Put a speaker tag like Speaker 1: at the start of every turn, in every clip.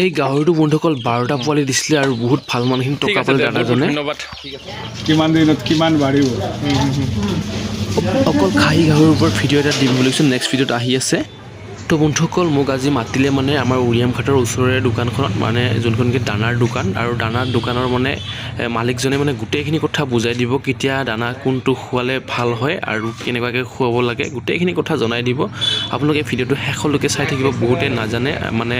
Speaker 1: এই গাহৰিটো বন্ধুসকল বাৰটা পোৱালি দিছিলে আৰু বহুত ভালো মানুহখিনি টকা পালে দাদাজনে।
Speaker 2: ধন্যবাদ।
Speaker 3: কিমান দিনত কিমান বাঢ়িব?
Speaker 1: অকল খাহী গাহৰিৰ ওপৰত ভিডিঅ' এটা দিম বুলি কৈছোঁ নেক্সট ভিডিঅ'ত আহি আছে। তো বন্ধুসকল মোক আজি মাতিলে মানে আমাৰ উৰিয়াম ঘাটৰ ওচৰৰে দোকানখনত মানে যোনখন কি দানাৰ দোকান আৰু দানাৰ দোকানৰ মানে মালিকজনে মানে গোটেইখিনি কথা বুজাই দিব, কেতিয়া দানা কোনটো খোৱালে ভালো হয় আৰু কেনেকুৱাকৈ খুৱাব লাগে, গোটেইখিনি কথা জনাই দিব। আপোনালোকে ভিডিঅ'টো শেষলৈকে চাই থাকিব, বহুতে নাজানে মানে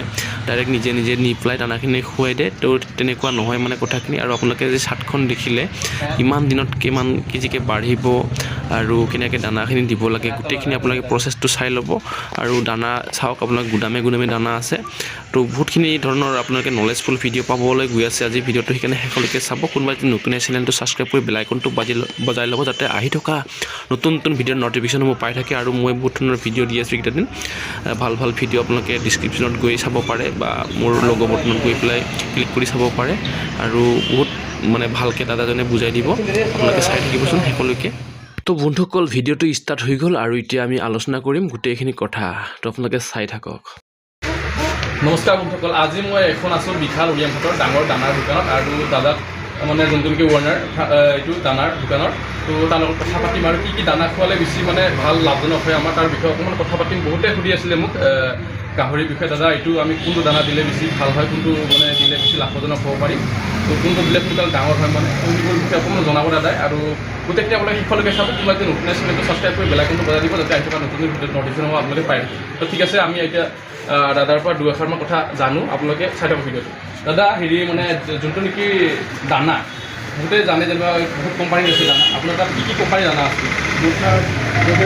Speaker 1: ডাইৰেক্ট নিজে নিজে নি পেলাই দানাখিনি খুৱাই দিয়ে, তো তেনেকুৱা নহয় মানে কথাখিনি। আৰু আপোনালোকে যে চাৰ্টখন দেখিলে, কিমান দিনত কিমান কেজিকৈ বাঢ়িব আৰু কেনেকৈ দানাখিনি দিব লাগে। গোটেইখিনি আপোনালোকে প্ৰচেছটো চাই ল'ব। আৰু দানা, চাওক আপোনালোকে গুদামে গুদামে দানা আছে। তো বহুতখিনি ধৰণৰ আপোনালোকে নলেজফুল ভিডিঅ' পাবলৈ গৈ আছে। আজি ভিডিঅ'টো সেইকাৰণে শেষলৈকে চাব। কোনোবা যদি নতুন চেনেলটো ছাবস্ক্ৰাইব কৰি বেল আইকনটো বাজি বজাই ল'ব যাতে আহি থকা নতুন নতুন ভিডিঅ'ৰ নটিফিকেশ্যনসমূহ পাই থাকে। আৰু মই বহুত ধৰণৰ ভিডিঅ' দি আছোঁ এইকেইটা ভালো ভালো ভিডিঅ' আপোনালোকে ডিছক্ৰিপশ্যনত গৈ চাব পাৰে বা মোৰ লগ' বটনত গৈ পেলাই ক্লিক কৰি চাব পাৰে। আৰু বহুত মানে ভালকৈ দাদাজনে বুজাই দিব। আপোনালোকে চাই থাকিবচোন শেষলৈকে। তো বন্ধুসকল ভিডিঅ'টো ষ্টাৰ্ট হৈ গ'ল আৰু এতিয়া আমি আলোচনা কৰিম গোটেইখিনি কথা। তো আপোনালোকে চাই থাকক।
Speaker 2: নমস্কাৰ বন্ধুসকল, আজি মই এখন আছোঁ বিশাল উৰিয়াম ঘাটৰ ডাঙৰ দানাৰ দোকানত আৰু দাদাক মানে যোনটো নেকি ওৱানাৰ এইটো দানাৰ দোকানৰ, তো তাৰ লগত কথা পাতিম আৰু কি কি দানা খোৱালে বেছি মানে ভালো, লাভজনক হয় আমাৰ তাৰ বিষয়ে অকণমান কথা পাতিম। বহুতে সুধি আছিলে মোক গাহৰিৰ বিষয়ে, দাদা, এইটো আমি কোনটো দানা দিলে বেছি ভালো হয়, কোনটো মানে দিলে বেছি লাভজনক হ'ব পাৰিম তো কোনটো দিলে সোনকালে ডাঙৰ হয় মানে? সেইবোৰ বিষয়ে অকণমান জনাব দাদাই আৰু গোটেইখিনি আপোনালোকে শেষলৈকে চাব কোনোবা যদি নতুন চেনেলটো ছাবস্ক্ৰাইব কৰি বেলাইকনটো বজাই দিব, যাতে আহি থকা নতুন ভিডিঅ'ত নটিফিকেশ্যন হ'ব আপোনালোকে পাই তো ঠিক আছে, আমি এতিয়া দাদাৰ পৰা দুই এষাৰমান কথা জানো, আপোনালোকে চাই থাকক ভিডিঅ'টো। দাদা, হেৰি মানে যোনটো নেকি দানা, বহুতে জানে যেনিবা, বহুত কোম্পানী আছে দানা। আপোনাৰ তাত কি কি কোম্পানী দানা আছে?
Speaker 3: আছে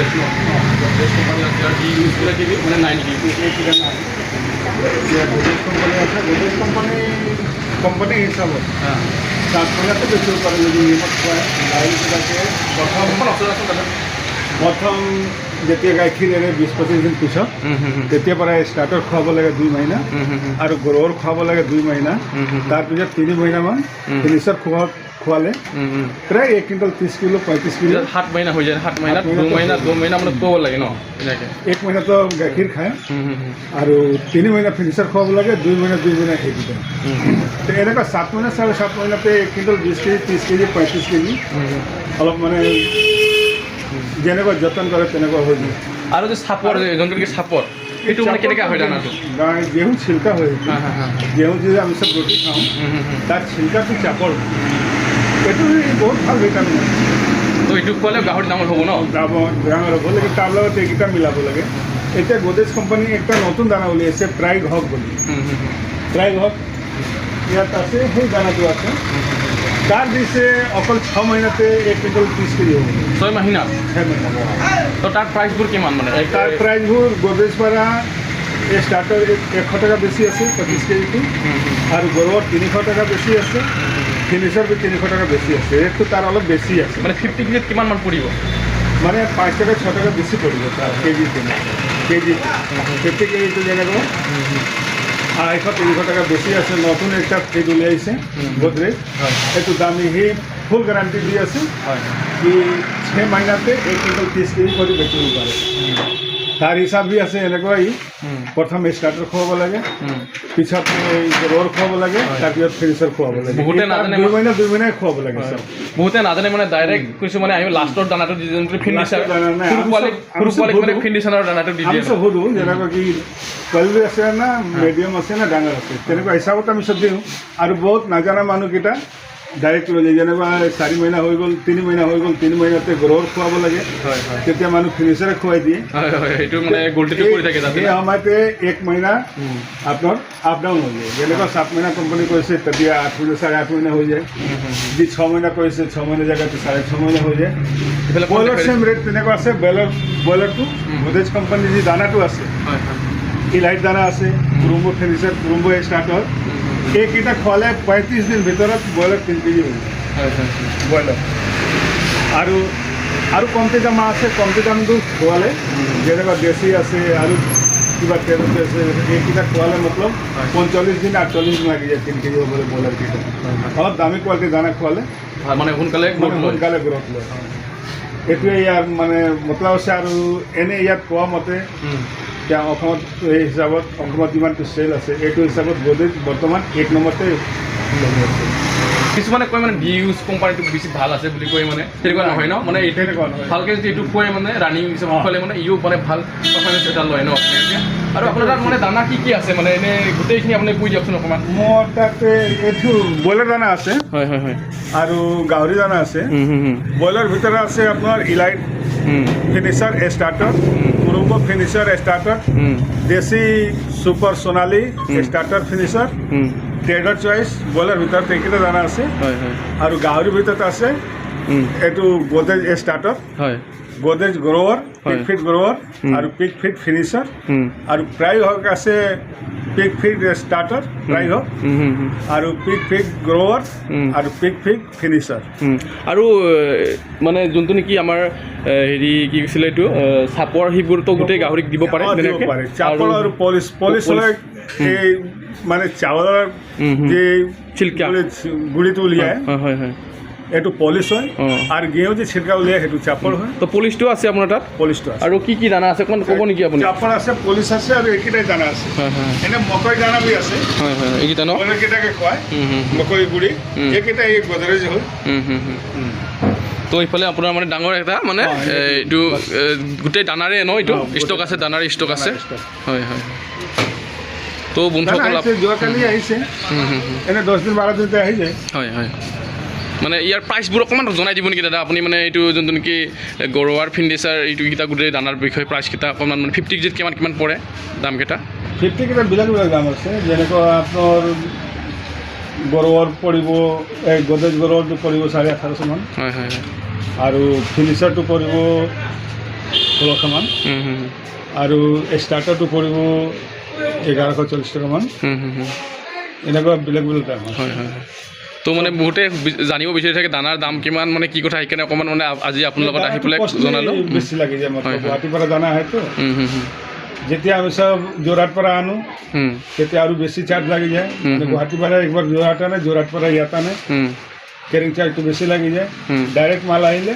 Speaker 2: আছে কি ইউজ মানে
Speaker 3: গডৰেজ কোম্পানী আছে কোম্পানী কোম্পানী বেছিব যদি নিমখ খুৱায় গাড়ীবিলাকে প্ৰথম যেতিয়া গাখীৰ এৰে বিছ পঁচিছ দিন পিছত তেতিয়াৰ পৰাই ষ্টাৰ্টৰ খুৱাব লাগে দুই মহিনা আৰু গৰুৰ খুৱাব লাগে দুই মহিনা। তাৰপিছত তিনি মহিনামান ফিনিচাৰ খোৱা খোৱালে। প্ৰায় এক কুইণ্টেল ত্ৰিছ কিলো পঁয়ত্ৰিছ কিলো।
Speaker 2: সাত মহিনা হৈ যায় সাত মহিনাত
Speaker 3: সাত
Speaker 2: দু মহিনা দু মহিনা মানে খুৱাব লাগে ন
Speaker 3: এক মহিনাতো গাখীৰ খায়। আৰু তিনি মহিনা ফিনিচাৰ খুৱাব লাগে দুই মহিনা দুই মহিনা দিয়ে তো এনেকুৱা সাত মহিনা চাৰে সাত মহিনাতে এক কুইণ্টেল বিছ কেজি ত্ৰিছ কেজি পঁয়ত্ৰিছ কেজি। অলপ মানে যেনেকুৱা যতন কৰে তেনেকুৱা হৈ যায়।
Speaker 2: আৰু যে চাপৰ যোনটো নেকি চাপৰ সেইটো মানে কেনেকৈ হয় দানাটো
Speaker 3: গেহু ছিল্কা হয়। গেহু যদি আমি চব ৰুটি খাওঁ তাত ছিল্কাটো চাপৰ এইটো বহুত ভালো ভিটামিন আছে।
Speaker 2: তো এইটো খোৱালে গাহৰি ডাঙৰ হ'ব ন?
Speaker 3: ডাঙৰ হ'ব লাগে তাৰ লগত এইকেইটা মিলাব লাগে। এতিয়া গডেজ কোম্পানী একটা নতুন দানা উলিয়াইছে প্ৰাইগ হক বুলি প্ৰাইগ হক ইয়াত আছে সেই দানাটো আছে। তাৰ দিছে অকল ছ মহিনাতে এক কুইণ্টেল ত্ৰিছ কেজি হ'ব।
Speaker 2: ছয় মহিনাত
Speaker 3: ছয় মহিনা
Speaker 2: তো তাৰ প্ৰাইচবোৰ কিমান মানে?
Speaker 3: তাৰ প্ৰাইচবোৰ গডৰেজ পৰা এই ষ্টাৰ্টাৰ এশ টকা বেছি আছে পঁচিছ কেজিটো। আৰু গৰুৰ তিনিশ টকা বেছি আছে। ফিনিচাৰ তিনিশ টকা বেছি আছে ৰেটটো তাৰ অলপ বেছি আছে।
Speaker 2: মানে ফিফটি কেজিত কিমান মান পৰিব?
Speaker 3: মানে পাঁচ টকা ছ টকা বেছি পৰিব তাৰ কেজি কেজি ফিফটি কেজিটো যেনেকৈ আঢ়াইশ তিনিশ টকা বেছি আছে নতুন একটা ফ্ৰিজ উলিয়াইছে গোদৰেজ।
Speaker 2: হয়।
Speaker 3: এইটো দামী সি ফুল গেৰাণ্টি দি আছে।
Speaker 2: হয়।
Speaker 3: কি ছয় মাহিনাতে এক কুইণ্টেল ত্ৰিছ কেজি কৰি বেচিব পাৰে। তাৰ হিচাপ বি আছে এনেকুৱাই। প্ৰথম ষ্টাৰ্টাৰ খুৱাব লাগে। পিছত ৰ'ল খুৱাব লাগে তাৰপিছত ফিনিচাৰ খুৱাব লাগে।
Speaker 2: বহুতে নাজানে
Speaker 3: দুই
Speaker 2: মই-
Speaker 3: মহিনা দুই মহিনাই খুৱাব লাগে
Speaker 2: বহুতে নাজানে মানে ডাইৰেক্ট কিছুমানে আমি লাষ্টৰ দানাটো দি যোনটো ফিনিচাৰ সৰু
Speaker 3: আমি
Speaker 2: সৰু পোৱালিক মানে ফিনিচাৰৰ দানাটো দি দিয়ে।
Speaker 3: সুধো যেনেকুৱা কি কোৱালিটি আছে না মিডিয়াম আছে না ডাঙৰ আছে। তেনেকুৱা হিচাপত আমি চব দিওঁ। আৰু বহুত নাজানা মানুহকেইটা ডাইৰেক্ট লৈ যায়। যেনেকুৱা চাৰি মহিনা হৈ গ'ল তিনি মহিনা হৈ গ'ল তিনি মহিনাতে গৰুৰ খুৱাব লাগে।
Speaker 2: হয় হয়।
Speaker 3: তেতিয়া মানুহ ফিনিচাৰে খুৱাই দিয়ে।
Speaker 2: হয় হয় মানে
Speaker 3: এই সময়তে এক মহিনা আপোনাৰ আপ ডাউন হৈ যায়। যেনেকুৱা সাত মহিনা কোম্পানী কৰিছে তেতিয়া আঠ মহিনা চাৰে আঠ মহিনা হৈ যায়। যি ছ মহিনা কৰিছে ছ মহিনা জেগাতে চাৰে ছ মহিনা হৈ যায়। ব্ৰইলাৰ চেম ৰেট তেনেকুৱা আছে ব্ৰইলাৰ ব্ৰইলাৰটো গোদৰেজ কোম্পানীৰ যি দানাটো আছে
Speaker 2: হয় হয়।
Speaker 3: ইলাইট দানা আছে কুৰুম্বো ফিনিচাৰ কুৰুম্বো ষ্টাৰ্টৰ এইকেইটা খোৱালে পঁয়ত্ৰিছ দিন ভিতৰত ব্ৰইলাৰ তিনি কেজি হৈ যায়।
Speaker 2: হয় হয়
Speaker 3: ব্ৰইলাৰ আৰু আৰু কমতি দাম আছে কমতি দামটো খোৱালে যেনেকুৱা দেশী আছে আৰু কিবা তেলতে আছে এইকেইটা খোৱালে মতলব পঞ্চল্লিছ দিন আঠচল্লিছ দিন লাগি যায় তিনি কেজি হ'বলৈ ব্ৰইলাৰকেইটা অলপ দামী কোৱালিটিৰ দানা খোৱালে
Speaker 2: মানে সোনকালে।
Speaker 3: সোনকালে গ্ৰথ লয় এইটোৱে ইয়াৰ মানে মতলব আছে আৰু এনে ইয়াত কোৱা মতে এতিয়া অসমত এই হিচাপত অসমত যিমানটো চেল আছে এইটো হিচাপত গডৰেজ বৰ্তমান এক নম্বৰতে
Speaker 2: কিছুমানে কয় মানে বি ইউজ কোম্পানীটো বেছি ভালো আছে বুলি কয় মানে তেনেকুৱা নহয় ন? মানে এইটো। ভালকে যদি এইটো খুৱাই মানে ৰানিং হিচাপত মানে ইও মানে ভালো পাৰফৰ্মেঞ্চ এটা লয় ন? আৰু আপোনাৰ তাত মানে দানা কি কি আছে মানে? এনে গোটেইখিনি আপুনি কৈ দিয়কচোন অকণমান।
Speaker 3: মোৰ তাতে এইটো ব্ৰইলাৰ দানা আছে।
Speaker 2: হয় হয় হয়।
Speaker 3: আৰু গাহৰি দানা আছে। ব্ৰইলাৰ ভিতৰত আছে আপোনাৰ ইলাইট ফিনিচাৰ ষ্টাৰ্টাৰ মুৰুম্ব ফিনিচাৰ स्टार्टर দেশী super Sonali starter finisher trader choice broiler ভিতৰত এইকেইটা দানা আছে আৰু গাহৰিৰ ভিতৰত আছে এইটো গডৰেজ ষ্টাৰ্টাৰ
Speaker 2: হয়
Speaker 3: Godrej grower pick fit grower আৰু পিক ফিট ফিনিচাৰ আৰু প্ৰায় হওক আছে পিক ফিট ষ্টাৰ্টাৰ প্ৰায় হওক আৰু পিক ফিট গ্ৰ'ৱাৰ। আৰু পিক ফিট ফিনিচাৰ
Speaker 2: আৰু মানে যোনটো নেকি আমাৰ হেৰি কি কৈছিলে এইটো চাপৰ সেইবোৰতো গোটেই গাহৰিক দিব পাৰে
Speaker 3: চাপৰ আৰু পলিচ পলিচ। হ'লে এই মানে চাউলৰ। যে
Speaker 2: ছিল্কা।
Speaker 3: গুড়িটো উলিয়াই
Speaker 2: হয় হয় হয়।
Speaker 3: এইটো পলিচ হয়। আৰু গেঁও যে ছিল্কা উলিয়াই সেইটো চাপৰ হয়।
Speaker 2: তো পলিচটো আছে আপোনাৰ তাত?
Speaker 3: পলিচটো আছে।
Speaker 2: আৰু কি কি দানা আছে? অকণমান ক'ব নেকি আপুনি?
Speaker 3: চাপৰ আছে পলিচ আছে আৰু এইকেইটাই দানা আছে। এনে মকই দানা বি আছে।
Speaker 2: হয় হয় হয়। এইকেইটা ন?
Speaker 3: কেইটাকে খুৱাই
Speaker 2: হুম, হুম,
Speaker 3: মকই গুড়ি। এইকেইটা এই গদৰেজ হয়
Speaker 2: হুম, হুম, হুম। তো এইফালে আপোনাৰ মানে ডাঙৰ এটা মানে এইটো গোটেই দানাৰে ন এইটো? ষ্টক আছে দানাৰ ষ্টক আছে? হয় হয়। তো বন্ধুসকল
Speaker 3: যোৱাকালি আহিছে।
Speaker 2: হুম, হুম, হুম।
Speaker 3: এনে দহ দিন বাৰ দিনতে আহি যায়।
Speaker 2: হয় হয়। মানে ইয়াৰ প্ৰাইচবোৰ অকণমান জনাই দিব নেকি দাদা? আপুনি মানে এইটো যোনটো নেকি গৰুৱাৰ ফিণ্ডিচাৰ এইটো কেইটা গোটেই দানাৰ বিষয়ে প্ৰাইচকেইটা অকণমান মানে ফিফটি কেজিত কিমান কিমান পৰে দামকেইটা?
Speaker 3: ফিফটি কেইটা বেলেগ বেলেগ দাম আছে যেনেকুৱা আপোনাৰ গৰৱাৰ পৰিব এই গডৰেজ গৰৱাৰটো পৰিব চাৰে আঠাৰশমান
Speaker 2: হয় হয় হয়।
Speaker 3: আৰু ফিনিচাৰটো পৰিব ষোল্লশমান। আৰু ষ্টাৰ্টাৰটো পৰিব এঘাৰশ চল্লিছ টকামান
Speaker 2: হুম, হুম, হুম।
Speaker 3: এনেকুৱা বেলেগ বেলেগ দাম
Speaker 2: হয় হয় হয়। তো মানে বহুতে জানিব বিচাৰি থাকে দানাৰ দাম কিমান মানে কি কথা সেইকাৰণে অকণমান মানে আজি আপোনাৰ লগত আহি পেলাই জনালোঁ।
Speaker 3: বেছি লাগি যায়। গুৱাহাটীৰ পৰা দানা
Speaker 2: হুম।
Speaker 3: যেতিয়া আমি চব যোৰহাট পৰা আনো তেতিয়া আৰু বেছি চাৰ্জ লাগি যায়। মানে গুৱাহাটীৰ পৰা একবাৰ যোৰহাট আনে যোৰহাট পৰা ইয়াত আনে। কেৰিং চাৰ্জটো বেছি লাগি যায়। ডাইৰেক্ট মাল আহিলে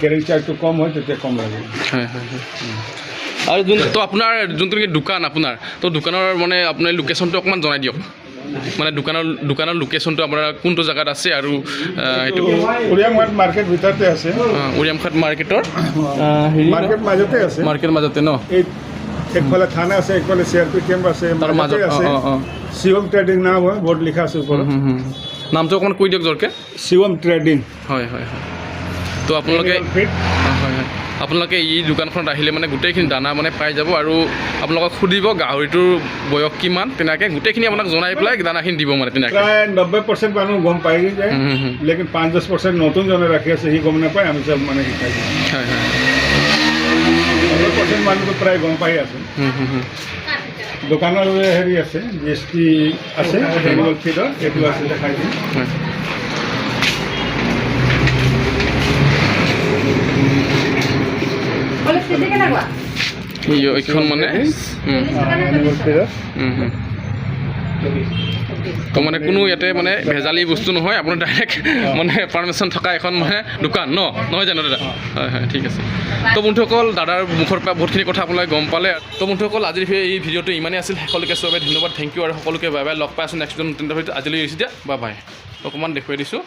Speaker 3: কেৰিং চাৰ্জটো কম হয় তেতিয়া কম লাগে
Speaker 2: আৰু যোন তো আপোনাৰ যোনটো নেকি দোকান আপোনাৰ তো দোকানৰ মানে আপোনাৰ লোকেশ্যনটো অকণমান জনাই দিয়ক। মানে দোকানৰ দোকানৰ লোকেশ্যনটো আপোনাৰ কোনটো জেগাত আছে আৰু এইটো?
Speaker 3: উৰিয়া মাৰ্কেট ভিতৰতে আছে।
Speaker 2: উৰিয়ামঘাট মাৰ্কেটৰ
Speaker 3: মাৰ্কেট মাজতে আছে।
Speaker 2: মাৰ্কেট মাজতে ন?
Speaker 3: একফালে থানা আছে একফালে চি আৰ পি কেম্প আছে
Speaker 2: তাৰ মাজত
Speaker 3: আছে। শিৱম ট্ৰেডিং নাম হয় বৰ্ড লিখা আছে ওপৰত।
Speaker 2: নামটো অকণমান কৈ দিয়ক জৰকে।
Speaker 3: শিৱম ট্ৰেডিং
Speaker 2: হয় হয় হয়। তো আপোনালোকে হয় হয়। আপোনালোকে এই দোকানখনত আহিলে মানে গোটেইখিনি দানা মানে পাই যাব আৰু আপোনালোকক সুধিব গাহৰিটোৰ বয়স কিমান তেনেকৈ গোটেইখিনি আপোনাক জনাই পেলাই দানাখিনি দিব মানে তেনেকৈ।
Speaker 3: নব্বৈ পাৰ্চেণ্ট মানুহ গম পাই যায়। লেকিন পাঁচ দহ পাৰ্চেণ্ট নতুন জনে ৰাখি আছে সি গম নাপায় আমি চব মানে শিকাই দিওঁ।
Speaker 2: হয় হয়।
Speaker 3: নব্বৈ পাৰ্চেণ্ট মানুহটো প্ৰায় গম পাই আছে। দোকানৰ হেৰি আছে জি এছ টি আছে এইটো আছে দেখাই দিম।
Speaker 2: এইখন মানে। তো মানে কোনো ইয়াতে মানে ভেজালি বস্তু নহয় আপোনাৰ ডাইৰেক্ট মানে পাৰ্মিশ্যন থকা এখন মানে দোকান ন? নহয় জানো দাদা? হয় হয় ঠিক আছে। তো বন্ধুসকল দাদাৰ মুখৰ পৰা বহুতখিনি কথা আপোনালোকে গম পালে। তো বন্ধুসকল আজিৰ এই ভিডিঅ'টো ইমানেই আছিল। সকলোকে চবে ধন্যবাদ। থেংক ইউ আৰু সকলোকে বাই বাই। লগ পাই আছোঁ নেক্সট নতুন আজিলৈ এৰিছোঁ দিয়া। বাই বাই অকণমান দেখুৱাই দিছোঁ।